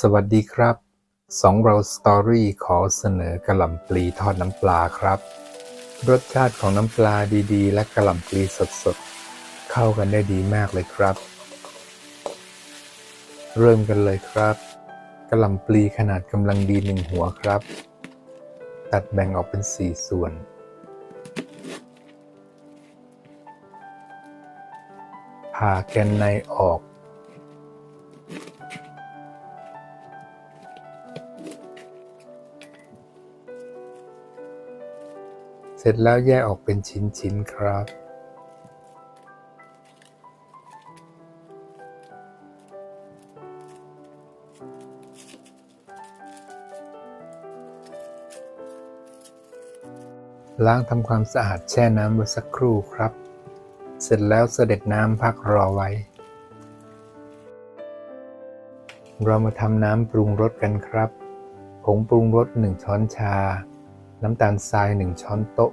สวัสดีครับสองเราสตอรี่ขอเสนอกระหล่ำปลีทอดน้ำปลาครับ รสชาติของน้ำปลาดีๆ และกระหล่ำปลีสดๆ เข้ากันได้ดีมากเลยครับ เริ่มกันเลยครับกระหล่ำปลีขนาดกำลังดีหนึ่งหัวครับ ตัดแบ่งออกเป็นสี่ส่วน ผ่าแกนในออก เสร็จแล้วแยกออกเป็นชิ้นๆครับ ล้างทำความสะอาดแช่น้ำไว้สักครู่ครับ เสร็จแล้วเสด็จน้ำพักรอไว้ เรามาทำน้ำปรุงรสกันครับ ผงปรุงรส1ช้อนชา น้ำตาลทราย 1 ช้อนโต๊ะ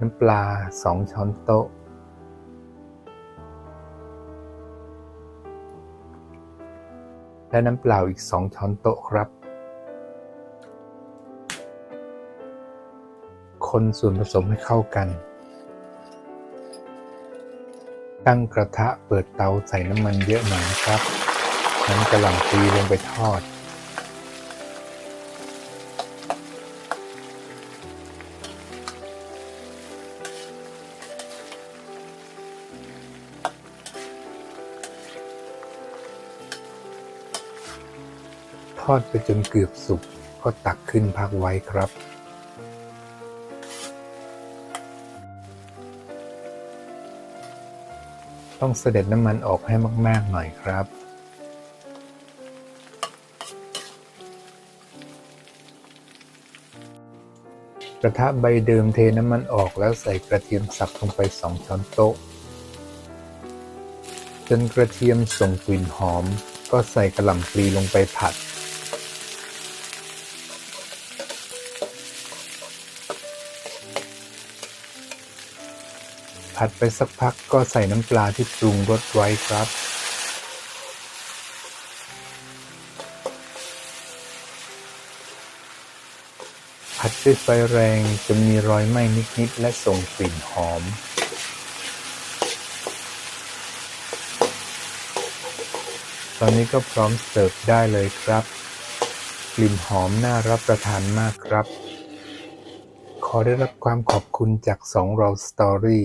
น้ำปลา 2 ช้อนโต๊ะ และน้ำเปล่าอีก 2 ช้อนโต๊ะครับ คนส่วนผสมให้เข้ากัน ตั้งกระทะเปิดเตาใส่น้ำมันเยอะหน่อยนะครับน้ำกระหล่ำปลีลงไปทอด ทอดไปจนเกือบสุกก็ตักขึ้นพักไว้ครับ ต้องเสด็จน้ำมันออกให้มาก ๆ หน่อยครับกระทะใบเดิมเทน้ำมันออกแล้วใส่กระเทียมสับลงไป 2 ช้อนโต๊ะ จนกระเทียมส่งกลิ่นหอม ก็ใส่กระหล่ำปลีลงไปผัด ผัดไปสักพักก็ใส่น้ำปลาที่ปรุงรสไว้ครับ ผัดด้วยไฟแรงจนมีรอยไหม้นิดๆและส่งกลิ่นหอมตอนนี้ก็พร้อมเสิร์ฟได้เลยครับ กลิ่นหอมน่ารับประทานมากครับ ขอได้รับความขอบคุณจากสองเราสตอรี่